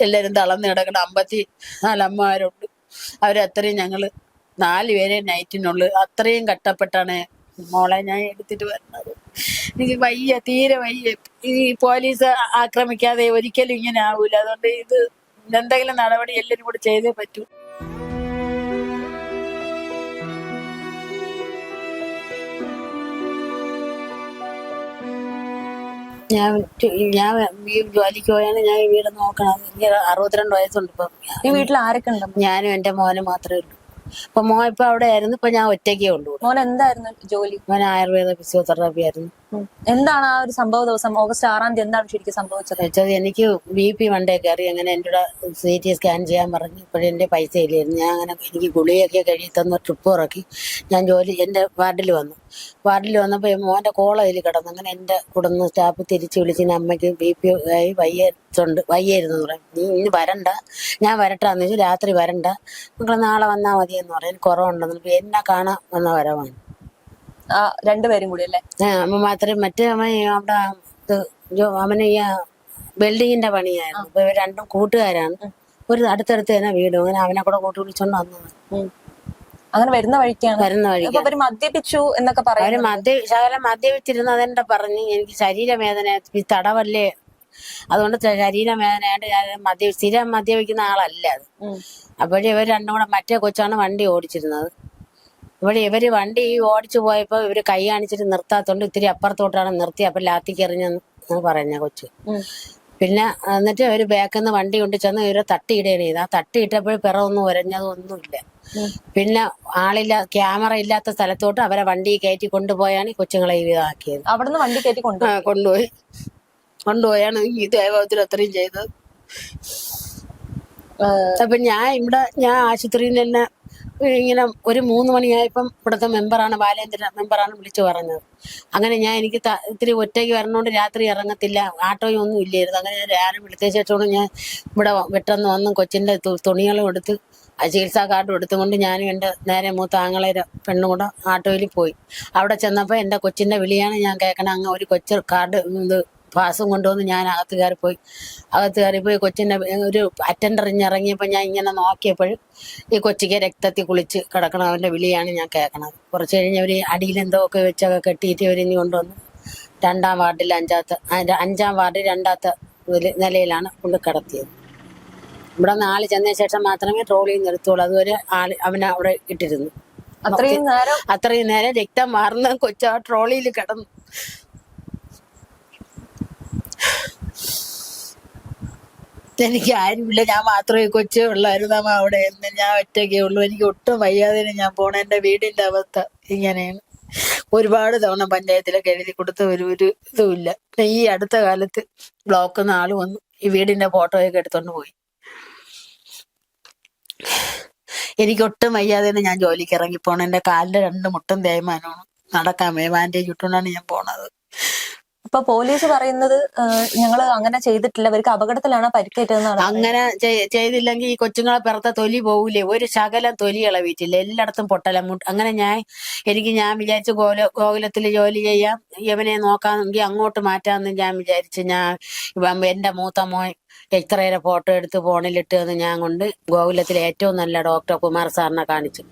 എല്ലാരും തളർന്ന് കിടക്കുന്ന അമ്പത്തി നാലമ്മമാരുണ്ട് അവരത്രയും ഞങ്ങൾ നാല് പേരെ നൈറ്റിനുള്ളിൽ അത്രയും കട്ടപ്പെട്ടാണ് മോളെ ഞാൻ എടുത്തിട്ട് വരുന്നത്. എനിക്ക് വയ്യ തീരെ വയ്യ. ഈ പോലീസ് ആക്രമിക്കാതെ ഒരിക്കലും ഇങ്ങനെ ആവൂല. അതുകൊണ്ട് ഇത് എന്തെങ്കിലും നടപടി എല്ലാരും കൂടെ ചെയ്തേ പറ്റൂ. ഞാൻ ഞാൻ ഈ ജോലിക്ക് പോയാണ് ഞാൻ ഈ വീട് നോക്കണം. എനിക്ക് അറുപത്തിരണ്ട് വയസ്സുണ്ട് ഇപ്പം. ഈ വീട്ടിൽ ആരൊക്കെ ഉണ്ട്? ഞാനും എന്റെ മോനും മാത്രമേ ഉള്ളൂ. അപ്പൊ മോൻ ഇപ്പൊ അവിടെ ആയിരുന്നു ഇപ്പൊ ഞാൻ ഒറ്റയ്ക്കേ ഉള്ളൂ. മോൻ എന്തായിരുന്നു ജോലി? മോൻ ആയുർവേദ ഫിസിയോതെറാപ്പി ആയിരുന്നു. എന്താണ് ആ ഒരു സംഭവ ദിവസം? ഓഗസ്റ്റ് ആറാം തീയതി എന്താണ് ശരിക്കും സംഭവിച്ചത്? വെച്ചത് എനിക്ക് ബി പി വണ്ടേ കയറി അങ്ങനെ എന്റെ കൂടെ സി ടി സ്കാൻ ചെയ്യാൻ പറഞ്ഞു ഇപ്പോഴും എന്റെ പൈസ ഇല്ലായിരുന്നു. ഞാൻ അങ്ങനെ എനിക്ക് ഗുളിയൊക്കെ കഴുകി തന്ന ട്രിപ്പ് ഇറക്കി. ഞാൻ ജോലി എന്റെ വാർഡിൽ വന്നു. വാർഡിൽ വന്നപ്പോൾ മോന്റെ കോളേജിൽ കിടന്നു. അങ്ങനെ എന്റെ കുടുംബ സ്റ്റാഫ് തിരിച്ച് വിളിച്ച് അമ്മയ്ക്ക് ബി പി ആയി വയ്യുണ്ട് വയ്യായിരുന്നു പറയും. നീ ഇന്ന് വരണ്ട. ഞാൻ വരട്ടാന്ന് വെച്ചാൽ രാത്രി വരണ്ട. നിങ്ങൾ നാളെ വന്നാൽ മതി എന്ന് പറയും കുറവുണ്ടെന്ന് എന്നെ കാണാൻ വന്ന വരവാണ്. രണ്ടുപേരും കൂടി അല്ലേ? അമ്മ മാത്രമേ മറ്റേ അമ്മ അവിടെ അമ്മനെ അവന് ഈ ബിൽഡിങ്ങിന്റെ പണിയായിരുന്നു. ഇവർ രണ്ടും കൂട്ടുകാരാണ്. ഒരു അടുത്തടുത്ത് തന്നെ വീട്. അങ്ങനെ അവനെ കൂടെ കൂട്ടി വിളിച്ചോണ്ട് വന്നു. അങ്ങനെ വരുന്ന വഴിക്കാണ്. വരുന്ന വഴിക്ക്. അവർ മദ്യപിച്ചു എന്നൊക്കെ അവർ പറയുന്നു മദ്യ ശകലം മദ്യപിച്ചിരുന്നു അതെന്റെ പറഞ്ഞ്. എനിക്ക് ശരീരവേദന തടവല്ലേ? അതുകൊണ്ട് ശരീരവേദനയായിട്ട് ഞാൻ മദ്യ സ്ഥിരം മദ്യപിക്കുന്ന ആളല്ല അത്. അപ്പോഴേ ഇവർ രണ്ടും കൂടെ മറ്റേ കൊച്ചാണ് വണ്ടി ഓടിച്ചിരുന്നത്. ഇവിടെ ഇവർ വണ്ടി ഓടിച്ചു പോയപ്പോ ഇവർ കൈ കാണിച്ചിട്ട് നിർത്താത്തോണ്ട് ഇത്തിരി അപ്പുറത്തോട്ടാണ് നിർത്തി അപ്പൊ ലാത്തിക്ക് എറിഞ്ഞെന്ന് പറഞ്ഞ കൊച്ചു. പിന്നെ എന്നിട്ട് അവർ ബാക്കിൽ നിന്ന് വണ്ടി കൊണ്ട് ചെന്ന് ഇവരെ തട്ടിയിടുകയാണ് ചെയ്ത്. ആ തട്ടിയിട്ടപ്പോൾ പിറവൊന്നും ഉരഞ്ഞതൊന്നുമില്ല ഇല്ല പിന്നെ ആളില്ല ക്യാമറ ഇല്ലാത്ത സ്ഥലത്തോട്ട് അവരെ വണ്ടി കയറ്റി കൊണ്ടുപോയാണ് ഈ കൊച്ചുങ്ങളെ ഇതാക്കിയത്. അവിടുന്ന് വണ്ടി കയറ്റി കൊണ്ടുപോയി. കൊണ്ടുപോയാണ് ഈ ദേവത്തിൽ അത്രയും ചെയ്തത്. അപ്പൊ ഞാൻ ഇവിടെ ഞാൻ ആശുപത്രിയിൽ തന്നെ ഇങ്ങനെ ഒരു മൂന്ന് മണിയായപ്പം ഇവിടുത്തെ മെമ്പറാണ് ബാലേന്ദ്ര മെമ്പറാണ് വിളിച്ചു പറഞ്ഞത്. അങ്ങനെ ഞാൻ എനിക്ക് ഇത്തിരി ഒറ്റയ്ക്ക് വരണോണ്ട് രാത്രി ഇറങ്ങത്തില്ല ആട്ടോയും ഒന്നും ഇല്ലായിരുന്നു. അങ്ങനെ ഞാൻ രാവിലെ വിളിച്ച ശേഷമാണ് ഞാൻ ഇവിടെ വെട്ടെന്ന് വന്ന് കൊച്ചിന്റെ തുണികളും എടുത്ത് ചികിത്സാ കാർഡും എടുത്തുകൊണ്ട് ഞാനും എന്റെ നേരെ മൂത്ത ആങ്ങളെ പെണ്ണും കൂടെ ആട്ടോയിൽ പോയി. അവിടെ ചെന്നപ്പോൾ എന്റെ കൊച്ചിന്റെ വിളിയാണ് ഞാൻ കേൾക്കണത് അങ്ങ് ഒരു കൊച്ചു കാർഡ് ഇത് പാസും കൊണ്ടുവന്ന് ഞാൻ അകത്ത് കയറി പോയി. അകത്ത് കയറി പോയി കൊച്ചിന്റെ ഒരു അറ്റൻഡർ ഇറങ്ങിയപ്പോൾ ഞാൻ ഇങ്ങനെ നോക്കിയപ്പോൾ ഈ കൊച്ചിക്ക് രക്തത്തിൽ കുളിച്ച് കിടക്കണം. അവന്റെ വിളിയാണ് ഞാൻ കേൾക്കണത്. കുറച്ച് കഴിഞ്ഞ് അവർ അടിയിൽ എന്തോ ഒക്കെ വെച്ചൊക്കെ കെട്ടിയിട്ട് അവരിഞ്ഞ് കൊണ്ടുവന്നു രണ്ടാം വാർഡിൽ അഞ്ചാത്ത അഞ്ചാം വാർഡിൽ രണ്ടാമത്തെ നില- നിലയിലാണ് കൊണ്ട് കിടത്തിയത്. ഇവിടെ നിന്ന് ആൾ ചെന്ന ശേഷം മാത്രമേ ട്രോളിയിൽ നിർത്തുള്ളൂ. അതുവരെ ആൾ അവനെ അവിടെ ഇട്ടിരുന്നു. അത്രയും നേരം അത്രയും നേരം രക്തം മാറുന്ന കൊച്ചു ആ ട്രോളിയിൽ കിടന്നു. എനിക്ക് ആരുമില്ല. ഞാൻ മാത്രമേ കൊച്ചേ ഉള്ളായിരുന്നു. അവിടെ എന്ന് ഞാൻ ഒറ്റയ്ക്കേ ഉള്ളൂ. എനിക്ക് ഒട്ടും വയ്യാതെ ഞാൻ പോണ. എന്റെ വീടിന്റെ അവസ്ഥ ഇങ്ങനെയാണ്. ഒരുപാട് തവണ പഞ്ചായത്തിലൊക്കെ എഴുതി കൊടുത്ത ഒരു ഒരു ഇതുമില്ല ഈ അടുത്ത കാലത്ത് ബ്ലോക്ക് നിന്ന് വന്നു. ഈ വീടിന്റെ ഫോട്ടോയൊക്കെ എടുത്തോണ്ട് പോയി. എനിക്ക് ഒട്ടും വയ്യാതെ ഞാൻ ജോലിക്ക് ഇറങ്ങി പോണ. എന്റെ കാലിന്റെ രണ്ട് മുട്ടും തേയ്മാനമാണ്. നടക്കാൻ ബാൻഡേജ് ഇട്ടുകൊണ്ടാണ് ഞാൻ പോണത്. ഇപ്പൊ പോലീസ് പറയുന്നത് ഞങ്ങൾ അങ്ങനെ ചെയ്തിട്ടില്ല. അവർക്ക് അപകടത്തിലാണ് പരിക്കേറ്റതെന്നാണ് അങ്ങനെ ചെയ്തില്ലെങ്കിൽ ഈ കൊച്ചുങ്ങളെ പിറത്തെ തൊലി പോകൂലേ ഒരു ശകലം തൊലി ഇളവിയിട്ടില്ല. എല്ലായിടത്തും പൊട്ടല അങ്ങനെ ഞാൻ എനിക്ക് ഞാൻ വിചാരിച്ചു ഗോല ഗോകുലത്തിൽ ജോലി ചെയ്യാം. ഇവനെ നോക്കാമെങ്കിൽ അങ്ങോട്ട് മാറ്റാമെന്ന് ഞാൻ വിചാരിച്ചു. ഞാൻ എന്റെ മൂത്ത മോൻ എക്സ്റേയുടെ ഫോട്ടോ എടുത്ത് ഫോണിലിട്ട് എന്ന് ഞാൻ കൊണ്ട് ഗോകുലത്തിലെ ഏറ്റവും നല്ല ഡോക്ടർ കുമാർ സാറിനെ കാണിച്ചു.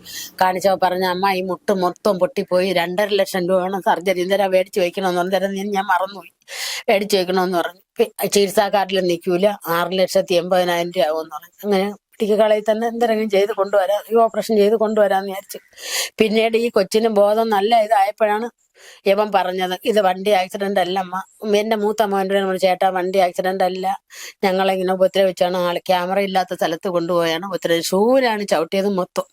കാണിച്ചപ്പോൾ പറഞ്ഞ അമ്മ ഈ മുട്ട് മൊത്തം പൊട്ടിപ്പോയി. രണ്ടര ലക്ഷം രൂപയാണ് സർജറി ഇന്നേരം മേടിച്ച് വയ്ക്കണമെന്ന് അന്നേരം ഞാൻ- മറന്നുപോയി. മേടിച്ച് വയ്ക്കണമെന്ന് പറഞ്ഞു. ചികിത്സാ കാർഡിൽ നിൽക്കൂല. ആറ് ലക്ഷത്തി എൺപതിനായിരം രൂപ ആവുമെന്ന് പറഞ്ഞു. അങ്ങനെ മെഡിക്കൽ കളയിൽ തന്നെ എന്തെങ്കിലും ചെയ്ത് കൊണ്ടുവരാം. ഈ ഓപ്പറേഷൻ ചെയ്ത് കൊണ്ടുവരാമെന്ന് വിചാരിച്ചു. പിന്നീട് ഈ കൊച്ചിന് ബോധം നല്ല ഇതായപ്പോഴാണ് ഇവൻ പറഞ്ഞത് ഇത് വണ്ടി ആക്സിഡന്റ് അല്ല അമ്മ. എന്റെ മൂത്ത മോന്റെ നമ്മൾ ചേട്ടാ വണ്ടി ആക്സിഡന്റ് അല്ല. ഞങ്ങളിങ്ങനെ ഉപദ്രവിച്ചാണ് ആൾ ക്യാമറ ഇല്ലാത്ത സ്ഥലത്ത് കൊണ്ടുപോയാണ് ഉപദ്രവം. ഷൂവിനാണ് ചവിട്ടിയത് മൊത്തം.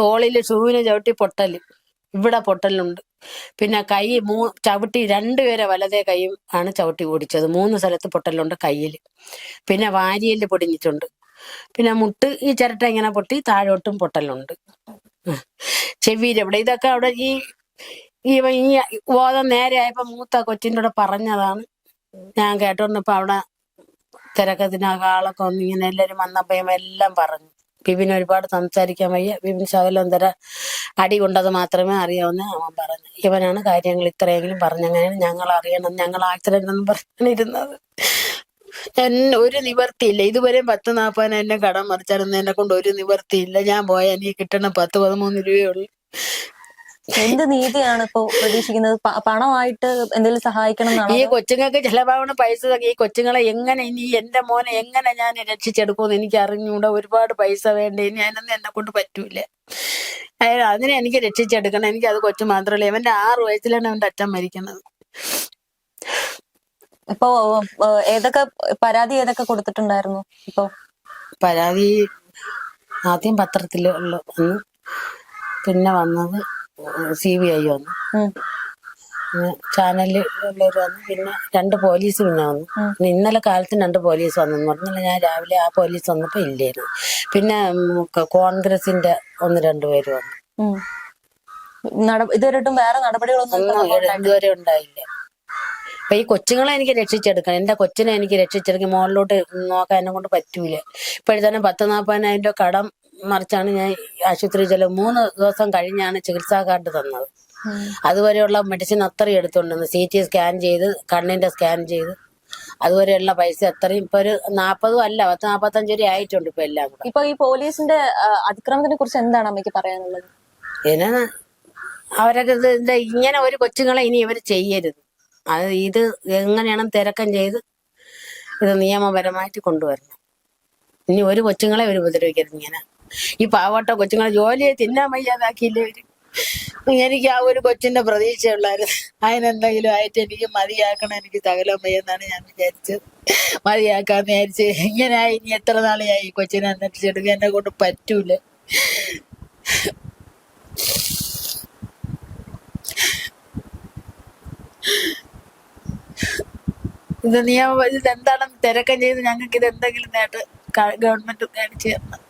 തോളിൽ ഷൂവിനെ ചവിട്ടി പൊട്ടൽ. ഇവിടെ പൊട്ടലുണ്ട്. പിന്നെ കൈ മൂ ചവിട്ടി രണ്ടുപേരെ വലതേ കൈയും ആണ് ചവിട്ടി ഓടിച്ചത്. മൂന്ന് സ്ഥലത്ത് പൊട്ടലുണ്ട് കയ്യിൽ പിന്നെ വാരിയൽ പൊടിഞ്ഞിട്ടുണ്ട്. പിന്നെ മുട്ട് ഈ ചിരട്ട ഇങ്ങനെ പൊട്ടി താഴോട്ടും പൊട്ടലുണ്ട്. ചെവിയിൽ ഇവിടെ ഇതൊക്കെ അവിടെ ഈ ഈ ഈ ബോധം നേരെ ആയപ്പോ മൂത്ത കൊച്ചിന്റെ കൂടെ പറഞ്ഞതാണ്. ഞാൻ കേട്ടോണ്ടിപ്പോ അവിടെ തിരക്കത്തിനൊക്കെ ആളൊക്കെ വന്ന് ഇങ്ങനെ എല്ലാരും വന്നപ്പോ എല്ലാം പറഞ്ഞു. ബിബിൻ ഒരുപാട് സംസാരിക്കാൻ വയ്യ. ബിബിൻ ശകലം തര അടി കൊണ്ടത് മാത്രമേ അറിയാവുന്ന അവൻ പറഞ്ഞു. ഇവനാണ് കാര്യങ്ങൾ ഇത്രയെങ്കിലും പറഞ്ഞങ്ങനെയാണ് ഞങ്ങൾ അറിയണം ഞങ്ങൾ ആക്സിഡന്റ് എന്ന് പറഞ്ഞിരുന്നത്. എന്നെ ഒരു നിവർത്തിയില്ല. ഇതുവരെ പത്ത് നാൽപ്പതിന് എന്നെ കടം മറിച്ചായിരുന്നു എന്നെ കൊണ്ട് ഒരു നിവർത്തിയില്ല. ഞാൻ പോയാൽ എനിക്ക് കിട്ടണ പത്ത് പതിമൂന്ന് രൂപയേ എന്ത് നീതിയാണ് ഇപ്പോ പ്രതീക്ഷിക്കുന്നത്? പണമായിട്ട് എന്തെങ്കിലും സഹായിക്കണം എന്നാണ് ഈ കൊച്ചുങ്ങൾക്ക് ചിലവാകുന്ന പൈസ ഈ കൊച്ചുങ്ങളെ എങ്ങനെ ഇനി എന്റെ മോനെ എങ്ങനെ ഞാൻ രക്ഷിച്ചെടുക്കുമെന്ന് എനിക്ക് അറിഞ്ഞൂടാ ഒരുപാട് പൈസ വേണ്ടേ? ഇനി അതിനൊന്നും എന്നെ കൊണ്ട് പറ്റൂല. അതിനെ എനിക്ക് രക്ഷിച്ചെടുക്കണം. എനിക്ക് അത് കൊച്ചു മാത്രമല്ല. അവന്റെ ആറ് വയസ്സിലാണ് അവന്റെ അച്ഛൻ മരിക്കുന്നത്. ഇപ്പോ ഏതൊക്കെ പരാതി ഏതൊക്കെ കൊടുത്തിട്ടുണ്ടായിരുന്നു ഇപ്പോ? പരാതി ആദ്യം പത്രത്തിലുള്ള പിന്നെ വന്നത് സി ബി ഐ വന്നു. ചാനലിൽ ഉള്ളവർ വന്നു. പിന്നെ രണ്ട് പോലീസ് പിന്നെ വന്നു. പിന്നെ ഇന്നലെ കാലത്ത് രണ്ട് പോലീസ് വന്നെന്ന് പറഞ്ഞാൽ ഞാൻ രാവിലെ ആ പോലീസ് വന്നപ്പോ ഇല്ലായിരുന്നു പിന്നെ കോൺഗ്രസിന്റെ ഒന്ന് രണ്ട് പേര് വന്നു. ഇതുവരെയായിട്ടും വേറെ നടപടികളൊന്നും ഇതുവരെ ഉണ്ടായില്ല. അപ്പൊ ഈ കൊച്ചുങ്ങളെ എനിക്ക് രക്ഷിച്ചെടുക്കണം. എന്റെ കൊച്ചിനെ എനിക്ക് രക്ഷിച്ചെടുക്കാൻ മുകളിലോട്ട് നോക്കാൻ എന്നെ കൊണ്ട് പറ്റൂല. ഇപ്പോഴത്തേനും പത്ത് നാൽപ്പതിനായിരം രൂപ കടം മറിച്ചാണ് ഞാൻ ആശുപത്രി ചെല്ലും മൂന്ന് ദിവസം കഴിഞ്ഞാണ് ചികിത്സാ കാർഡ് തന്നത്. അതുവരെയുള്ള മെഡിസിൻ അത്രയും എടുത്തുകൊണ്ടിരുന്നു. സി ടി സ്കാൻ ചെയ്ത് കണ്ണിന്റെ സ്കാൻ ചെയ്ത്. അതുവരെയുള്ള പൈസ അത്രയും. ഇപ്പൊ ഒരു നാപ്പതും അല്ല പത്ത് നാൽപ്പത്തഞ്ച് രൂപ ആയിട്ടുണ്ട് ഇപ്പൊ എല്ലാം കൂടെ. ഇപ്പൊ ഈ പോലീസിന്റെ അതിക്രമത്തിനെ കുറിച്ച് എന്താണ് അമ്മയ്ക്ക് പറയാനുള്ളത്? പിന്നെ അവരൊക്കെ ഇത് ഇങ്ങനെ ഒരു കൊച്ചുങ്ങളെ ഇനി ഇവർ ചെയ്യരുത്. അത് ഇത് എങ്ങനെയാണ് തിരക്കം ചെയ്ത് ഇത് നിയമപരമായിട്ട് കൊണ്ടുവരണം. ഇനി ഒരു കൊച്ചുങ്ങളെ ഇവർ ഉപദ്രവിക്കരുത് ഇങ്ങനെ. ഈ പാവട്ട കൊച്ചുങ്ങളെ ജോലിയെ തിന്നാൻ വയ്യാതാക്കിയില്ലേ എനിക്ക് ആ ഒരു കൊച്ചിന്റെ പ്രതീക്ഷയുള്ളായിരുന്നു അതിനെന്തെങ്കിലും ആയിട്ട് എനിക്ക് മതിയാക്കണം എനിക്ക് തകലം വയ്യെന്നാണ് ഞാൻ വിചാരിച്ചത്. മതിയാക്കാൻ വിചാരിച്ച് ഇങ്ങനെ ഇനി എത്ര നാളെയായി ഈ കൊച്ചിനെ അന്വേഷിച്ചെടുക്കാൻ എന്നെ കൊണ്ട് പറ്റൂല. ഇത് നിയമ എന്താണെന്ന് തിരക്കം ചെയ്ത് ഞങ്ങൾക്ക് ഇത് എന്തെങ്കിലും നേട്ടം ഗവൺമെന്റ് കാണിച്ചു തരണം.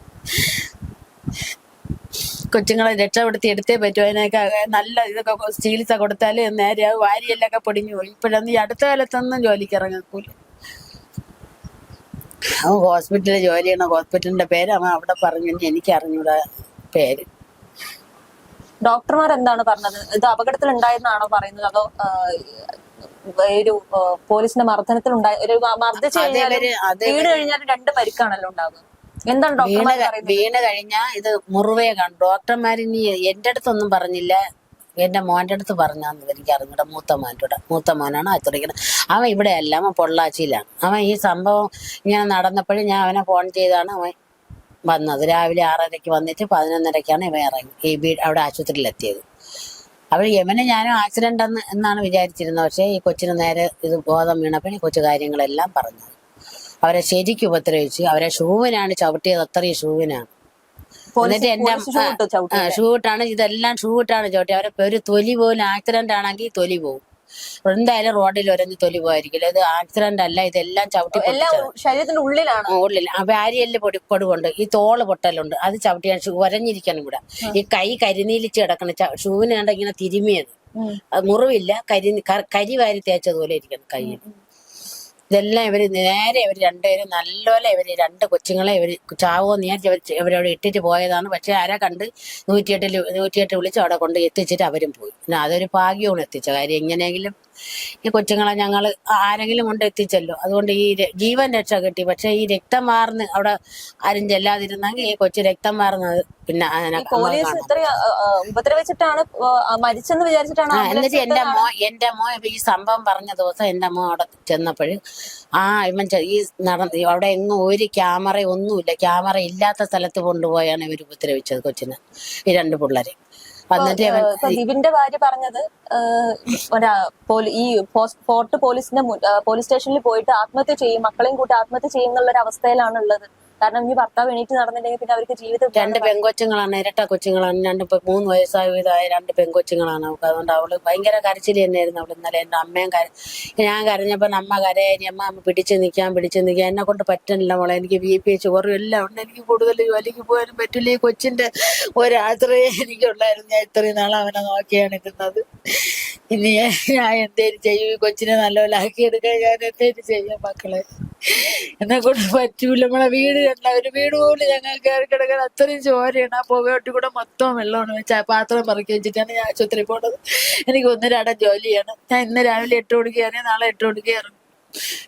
കൊച്ചുങ്ങളെ രക്ഷപ്പെടുത്തി എടുത്തേ പറ്റൂ. അതിനൊക്കെ നല്ല ഇതൊക്കെ ചികിത്സ കൊടുത്താൽ നേരെ ആ വാരിയെല്ലൊക്കെ പൊടിഞ്ഞു പോയി ഇപ്പോഴൊന്നും ഈ അടുത്ത കാലത്തൊന്നും ജോലിക്ക് ഇറങ്ങക്കൂല. അവൻ ഹോസ്പിറ്റലിൽ ജോലി ചെയ്യണ ഹോസ്പിറ്റലിന്റെ പേര് അവൻ അവിടെ പറഞ്ഞു. എനിക്ക് അറിഞ്ഞൂടാ പേര്. ഡോക്ടർമാർ എന്താണ് പറഞ്ഞത്? ഇത് അപകടത്തിൽ ഉണ്ടായെന്നാണോ പറയുന്നത്? അതോ ഒരു പോലീസിന്റെ മർദ്ദനത്തിൽ ഉണ്ടായ ഒരു മർദ്ദിച്ചു അത് വീട് കഴിഞ്ഞാൽ രണ്ട് പരിക്കാണല്ലോ ഉണ്ടാവുക. എന്താണ് വീണ് കഴിഞ്ഞ ക- വീണ് കഴിഞ്ഞാ ഇത് മുറിവേ കാണും. ഡോക്ടർമാരിനി എന്റെ അടുത്തൊന്നും പറഞ്ഞില്ല. എന്റെ മോന്റെ അടുത്ത് പറഞ്ഞാന്ന് എനിക്ക് അറിഞ്ഞൂടെ. മൂത്ത മോന്റെ മൂത്ത മോനാണ് ആശ്രയിക്കുന്നത് അവൻ ഇവിടെ അല്ല അവൻ പൊള്ളാച്ചിയിലാണ്. അവൻ ഈ സംഭവം ഇങ്ങനെ നടന്നപ്പോഴും ഞാൻ അവനെ ഫോൺ ചെയ്താണ് അവൻ വന്നത്. രാവിലെ ആറരയ്ക്ക് വന്നിട്ട് പതിനൊന്നരക്കാണ് ഇവ ഇറങ്ങി. ഈ വീട് അവിടെ ആശുപത്രിയിൽ എത്തിയത് അവർ യമനെ ഞാനും ആക്സിഡന്റ് എന്ന് എന്നാണ് വിചാരിച്ചിരുന്നത്. പക്ഷേ ഈ കൊച്ചിന് നേരെ ഇത് ബോധം വീണപ്പോൾ ഈ കൊച്ചു കാര്യങ്ങളെല്ലാം പറഞ്ഞത്. അവരെ ശരിക്കും ഉപദ്രവിച്ചു അവരെ ഷൂവിനാണ് ചവിട്ടിയത് അത്രയും ഷൂവിനാണ്. എന്നിട്ട് എന്റെ ഷൂ ഇട്ടാണ് ഇതെല്ലാം ഷൂ ഇട്ടാണ് ചവിട്ടി അവരെ ഒരു തൊലി പോലും ആക്സിഡന്റ് ആണെങ്കിൽ തൊലി പോകും എന്തായാലും റോഡിൽ ഒരഞ്ഞ് തൊലി പോയിരിക്കില്ല ഇത് ആക്സിഡന്റ് അല്ല ഇതെല്ലാം ചവിട്ടി ശരീരത്തിന്റെ ഉള്ളിലാണ്. ഉള്ളിൽ. ആ വാരിയൽ പൊടി കൊടുകൊണ്ട് ഈ തോൾ പൊട്ടലുണ്ട്. അത് ചവിട്ടിയാണ് ഷൂ ഒരഞ്ഞിരിക്കണം ഇവിടെ ഈ കൈ കരിനീലിച്ച് കിടക്കണം ച- ഷൂവിന് കണ്ട ഇങ്ങനെ തിരുമിയത്. അത് മുറിവില്ല കരി കരി വാരി തേച്ചതുപോലെ ഇരിക്കണം കയ്യിൽ. ഇതെല്ലാം ഇവർ നേരെ ഇവർ രണ്ടുപേരും നല്ലപോലെ ഇവർ രണ്ട് കൊച്ചുങ്ങളെ ഇവർ ചാവോ നേരിച്ച് ഇവർ ഇവരവിടെ ഇട്ടിട്ട് പോയതാണ്. പക്ഷെ ആരാ കണ്ട് നൂറ്റിയെട്ടിൽ നൂറ്റിയെട്ട് വിളിച്ച് അവിടെ കൊണ്ട് എത്തിച്ചിട്ട് അവരും പോയി. പിന്നെ അതൊരു ഭാഗ്യമാണ് എത്തിച്ച കാര്യം. എങ്ങനെയെങ്കിലും ഈ കൊച്ചുങ്ങളെ ഞങ്ങൾ ആരെങ്കിലും കൊണ്ട് എത്തിച്ചല്ലോ. അതുകൊണ്ട് ഈ ജീവൻ രക്ഷ കിട്ടി. പക്ഷെ ഈ രക്തം മാറുന്ന അവിടെ ആരും ചെല്ലാതിരുന്നെങ്കിൽ ഈ കൊച്ചു രക്തം മാറുന്നത് പിന്നെ പോലീസ്. ഇത്ര ഉപദ്രവിച്ചിട്ടാണ് മരിച്ചെന്ന് വിചാരിച്ചിട്ടാണ് എന്നിട്ട് എന്റെ മോ എന്റെ മോ ഈ സംഭവം പറഞ്ഞ ദിവസം എന്റെ മോ അവിടെ ചെന്നപ്പോഴും ആ ഇവൻ ഈ നടന്ന് അവിടെ എങ്ങും ഒരു ക്യാമറ ഒന്നുമില്ല. ക്യാമറ ഇല്ലാത്ത സ്ഥലത്ത് കൊണ്ടുപോയാണ് ഇവർ ഉപദ്രവിച്ചത് കൊച്ചിനെ ഈ രണ്ട് പിള്ളേരെ. ദിവിന്റെ ഭാര്യ പറഞ്ഞത് ഒരാ ഈ ഫോർട്ട് പോലീസിന്റെ പോലീസ് സ്റ്റേഷനിൽ പോയിട്ട് ആത്മഹത്യ ചെയ്യും മക്കളെയും കൂട്ടി ആത്മഹത്യ ചെയ്യുന്നുള്ള ഒരു അവസ്ഥയിലാണ് ഉള്ളത് കാരണം ഇനി ഭർത്താവ് എണീറ്റ് നടന്നില്ലെങ്കിൽ പിന്നെ അവർക്ക് ജീവിതം രണ്ട് പെങ്കൊച്ചുങ്ങളാണ് ഇരട്ട കൊച്ചുങ്ങളാണ് രണ്ട് മൂന്ന് വയസ്സായതായ രണ്ട് പെങ്കൊച്ചുങ്ങളാണ്. അവൾക്ക് അതുകൊണ്ട് അവൾ ഭയങ്കര കരച്ചിൽ തന്നെയായിരുന്നു അവൾ ഇന്നലെ. എന്റെ അമ്മയും കര ഞാൻ കരഞ്ഞപ്പോ അമ്മ കരയായി അമ്മ അമ്മ പിടിച്ചു നിൽക്കാൻ പിടിച്ചു നിൽക്കാൻ. എന്നെ കൊണ്ട് പറ്റുന്നില്ല മോളെ. എനിക്ക് ബി പി ഷുഗറും എല്ലാം ഉണ്ട്. എനിക്ക് കൂടുതൽ ജോലിക്ക് പോകാനും പറ്റില്ല. ഈ കൊച്ചിന്റെ ഒരാശ്രയം എനിക്കുണ്ടായിരുന്നു ഞാൻ ഇത്രയും നാൾ അവനെ നോക്കിയാണ് ഇരുന്നത് ഇനി ഞാൻ ഞാൻ എന്തേലും ചെയ്യും? ഈ കൊച്ചിനെ നല്ലപോലെ ആക്കിയെടുക്കാൻ ഞാൻ എന്തേലും ചെയ്യാം മക്കളെ? എന്നെ കൊണ്ട് പറ്റൂല. നമ്മളെ വീട് കണ്ട ഒരു വീട് പോലും ഞങ്ങൾ കയറി കിടക്കാൻ അത്രയും ചോരയാണ്. ആ പുകയോട്ടി കൂടെ മൊത്തം വെള്ളമാണ്. പാത്രം പറക്കി വെച്ചിട്ടാണ് ഞാൻ ആശുപത്രി പോണത്. എനിക്ക് ഒന്നരാടം ജോലിയാണ്. ഞാൻ ഇന്ന് രാവിലെ എട്ട് മണിക്ക് കയറി നാളെ എട്ട് മണിക്ക് ഇറങ്ങും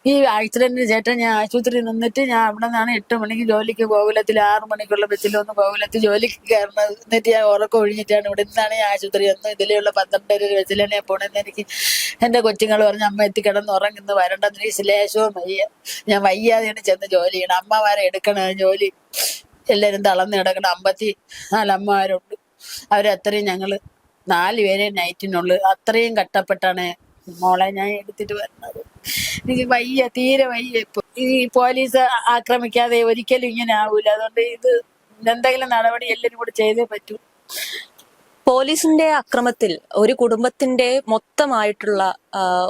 ഈ ആക്സിഡന്റിന് ശേഷം ഞാൻ ആശുപത്രി നിന്നിട്ട് ഞാൻ അവിടെ നിന്നാണ് എട്ട് മണിക്ക് ജോലിക്ക് ഗോകുലത്തിൽ ആറ് മണിക്കുള്ള ബസ്സിൽ വന്ന് ഗോകുലത്തിൽ ജോലിക്ക് കയറുന്നത് എന്നിട്ട് ഞാൻ ഉറക്കം ഒഴിഞ്ഞിട്ടാണ് ഇവിടെ നിന്നാണ് ഞാൻ ആശുപത്രി വന്നത്. ഇതിലുള്ള പന്ത്രണ്ടര ബസ്സിലാണ് ഞാൻ പോണെന്ന് എനിക്ക് എന്റെ കൊച്ചുങ്ങൾ പറഞ്ഞ അമ്മ എത്തി കിടന്ന് ഉറങ്ങുന്നു. വരണ്ടെന്ന് ശ്ലേഷവും വയ്യ. ഞാൻ വയ്യാതെയാണ് ചെന്ന് ജോലി ചെയ്യണം. അമ്മമാരെ എടുക്കണം. ജോലി എല്ലാവരും തളർന്ന് കിടക്കണം. അമ്പത്തി നാല് അമ്മമാരുണ്ട് അവരത്രയും ഞങ്ങൾ നാല് പേരെ നൈറ്റിനുള്ളു അത്രയും കട്ടപ്പെട്ടാണ് മോളെ ഞാൻ എടുത്തിട്ട് വരുന്നത് എനിക്ക് വയ്യ തീരെ വയ്യ. ഇപ്പൊ ഈ പോലീസ് ആക്രമിക്കാതെ ഒരിക്കലും ഇങ്ങനെ ആവൂല. അതുകൊണ്ട് ഇത് എന്തെങ്കിലും നടപടി എല്ലാരും കൂടെ ചെയ്തേ പറ്റൂ. പോലീസിന്റെ അക്രമത്തിൽ ഒരു കുടുംബത്തിന്റെ മൊത്തമായിട്ടുള്ള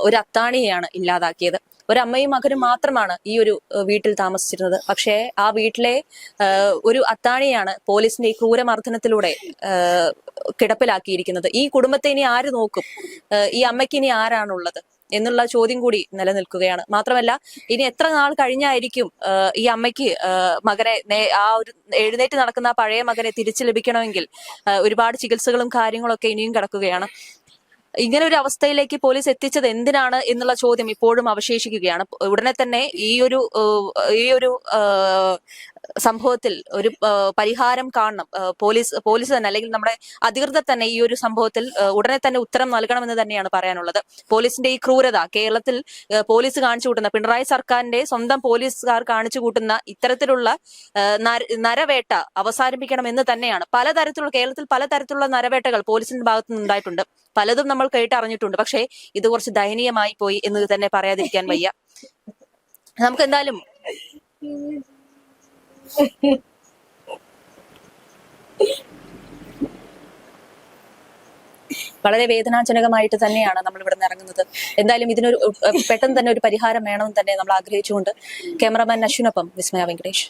ഒരു അത്താണിയെയാണ് ഇല്ലാതാക്കിയത്. ഒരു അമ്മയും മകനും മാത്രമാണ് ഈ ഒരു വീട്ടിൽ താമസിച്ചിരുന്നത്. പക്ഷേ ആ വീട്ടിലെ ഒരു അത്താണിയാണ് പോലീസിന്റെ ഈ ക്രൂരമർദ്ദനത്തിലൂടെ കിടപ്പിലാക്കിയിരിക്കുന്നത്. ഈ കുടുംബത്തെ ഇനി ആര് നോക്കും? ഈ അമ്മയ്ക്ക് ഇനി ആരാണുള്ളത്? എന്നുള്ള ചോദ്യം കൂടി നിലനിൽക്കുകയാണ്. മാത്രമല്ല ഇനി എത്ര നാൾ കഴിഞ്ഞായിരിക്കും ഈ അമ്മയ്ക്ക് മകനെ ആ ഒരു എഴുന്നേറ്റ് നടക്കുന്ന പഴയ മകനെ തിരിച്ചു ലഭിക്കണമെങ്കിൽ ഒരുപാട് ചികിത്സകളും കാര്യങ്ങളൊക്കെ ഇനിയും കിടക്കുകയാണ്. ഇങ്ങനെ ഒരു അവസ്ഥയിലേക്ക് പോലീസ് എത്തിച്ചത് എന്തിനാണ് എന്നുള്ള ചോദ്യം ഇപ്പോഴും അവശേഷിക്കുകയാണ്. ഉടനെ തന്നെ ഈ ഒരു ഈ ഒരു സംഭവത്തിൽ ഒരു പരിഹാരം കാണണം. പോലീസ് പോലീസ് തന്നെ അല്ലെങ്കിൽ നമ്മുടെ അധികൃതർ തന്നെ ഈ ഒരു സംഭവത്തിൽ ഉടനെ തന്നെ ഉത്തരം നൽകണമെന്ന് തന്നെയാണ് പറയാനുള്ളത്. പോലീസിന്റെ ഈ ക്രൂരത കേരളത്തിൽ പോലീസ് കാണിച്ചു കൂട്ടുന്ന പിണറായി സർക്കാരിന്റെ സ്വന്തം പോലീസുകാർ കാണിച്ചു കൂട്ടുന്ന ഇത്തരത്തിലുള്ള നരവേട്ട അവസാനിപ്പിക്കണം എന്ന് തന്നെയാണ്. പലതരത്തിലുള്ള കേരളത്തിൽ പലതരത്തിലുള്ള നരവേട്ടകൾ പോലീസിന്റെ ഭാഗത്തുനിന്ന് നിന്നുണ്ടായിട്ടുണ്ട് പലതും നമ്മൾ കേട്ടറിഞ്ഞിട്ടുണ്ട് പക്ഷേ ഇത് കുറച്ച് ദയനീയമായി പോയി എന്ന് തന്നെ പറയാതിരിക്കാൻ വയ്യ. നമുക്ക് എന്തായാലും വളരെ വേദനാജനകമായിട്ട് തന്നെയാണ് നമ്മൾ ഇവിടെ നിന്ന് ഇറങ്ങുന്നത്. എന്തായാലും ഇതിനൊരു പെട്ടെന്ന് തന്നെ ഒരു പരിഹാരം വേണമെന്ന് തന്നെ നമ്മൾ ആഗ്രഹിച്ചുകൊണ്ട് ക്യാമറമാൻ അശ്വിനൊപ്പം വിസ്മയ വെങ്കടേഷ്.